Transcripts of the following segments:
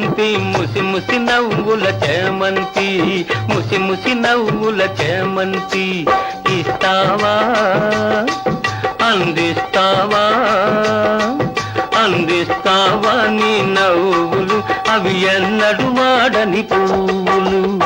చేమంతి ముసి ముసి నవ్వుల చేమంతి ముసి ముసి నవ్వుల చేమంతి ఇస్తావా? అందిస్తావా? అందిస్తావా నీ నవ్వులు? అవి ఎన్నడు వాడని పువ్వులు?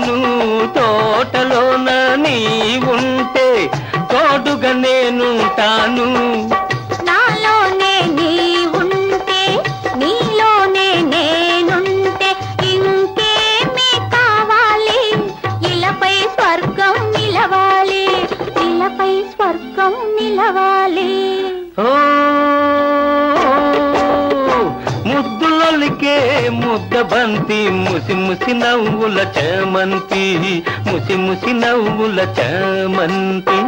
తాను తోటలోన నీ ఉంటే తోడుగా నేనుంటాను. పలికే ముద్ద బంతి ముసి ముసి నవ్వుల చమంతి ముసి ముసి నవ్వుల చమంతి.